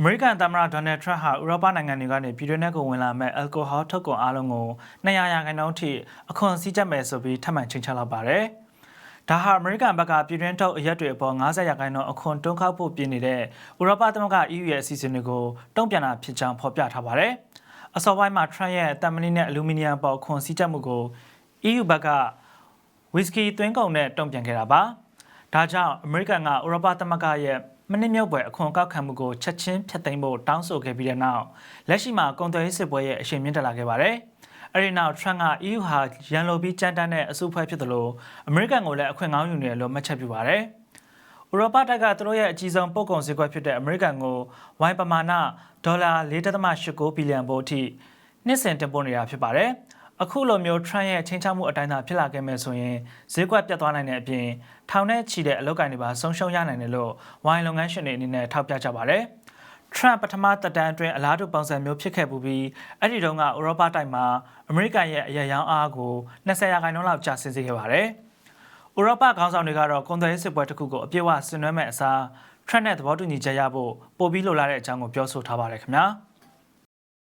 အမေရိကန်သမ္မတဒေါ်နယ်ထရန့်ဟာဥရောပနိုင်ငံတွေကနေပြည်တွင်းထဲကိုဝင်လာမဲ့အယ်ကိုဟောထုတ်ကုန်အားလုံးကို200ရာခိုင်နှုန်းထိအခွန်စည်းကြပ်မယ်ဆိုပြီးထပ်မံချိန်ချလိုက်ပါတယ်။ဒါဟာအမေရိကန်ဘက်ကပြည်တွင်းထုတ်အရက်တွေအပေါ်90ရာခိုင်နှုန်းအခွန်တွန်းခောက်ဖို့ပြင်နေတဲ့ဥရောပသမဂ္ဂ EU ရဲ့အစီအစဉ်တွေကိုတုံ့ပြန်တာဖြစ်ကြောင်းဖော်ပြထားပါတယ်။အစောပိုင်းမှာထရန့်ရဲ့တမ်မနီနဲ့အလူမီနီယံပေါ်အခွန်စည်းကြပ်မှုကို EU ဘက်ကဝီစကီသွင်းကုန်နဲ့တုံ့ပြန်ခဲ့တာပါ။ဒါကြောင့်အမေရိကန်ကဥရောပသမဂ္ဂရဲ့ မနစ်မြုပ်ပွဲအခွန်ကောက်ခံမှုကိုချက်ချင်းဖျက်သိမ်းဖို့တောင်းဆိုခဲ့ပြီးတဲ့နောက်လက်ရှိမှာကုန်သွယ်ရေးစစ်ပွဲရဲ့အရှိန်မြင့်တက်လာခဲ့ပါတယ်။အဲဒီနောက်ထရန့်က EU ဟာရန်လိုပြီးကြမ်းတမ်းတဲ့အစုအဖွဲ့ဖြစ်သလိုအမေရိကန်ကိုလည်းအခွင့်ကောင်းယူနေတယ်လို့မှတ်ချက်ပြုပါတယ်။ဥရောပတိုက်ကသူတို့ရဲ့အကြီးဆုံးပို့ကုန်ဈေးကွက်ဖြစ်တဲ့အမေရိကန်ကိုဝိုင်ပမာဏဒေါ်လာ4.89ဘီလီယံပို့အထိနှစ်စဉ်တင်ပို့နေတာဖြစ်ပါတယ်။ အခုလိုမျိုး Trump ရဲ့ချင်းချောက်မှုအတိုင်းသာဖြစ်လာခဲ့မယ်ဆိုရင်ဈေးကွက်ပြတ်သွားနိုင်တဲ့အပြင်ထောင်နဲ့ချီတဲ့အလုပ်ကိုင်တွေပါဆုံးရှုံးရနိုင်တယ်လို့ဝိုင်းလုပ်ငန်းရှင်တွေအနေနဲ့ထောက်ပြကြပါတယ်။ Trump ပထမသက်တမ်းအတွင်းအလားတူပုံစံမျိုးဖြစ်ခဲ့ပူပြီးအဲ့ဒီတုန်းကဥရောပတိုက်မှာအမေရိကန်ရဲ့အရရောင်းအားကို20ရာခိုင်နှုန်းလောက်ကျဆင်းစေခဲ့ပါတယ်။ဥရောပခေါင်းဆောင်တွေကတော့ကွန်သွယ်ရေးစစ်ပွဲတစ်ခုကိုအပြည့်အဝဆင်နွှဲမဲ့အစား Trump နဲ့သဘောတူညီချက်ရဖို့ပို့ပြီးလိုလားတဲ့အကြောင်းကိုပြောဆိုထားပါတယ်ခင်ဗျာ။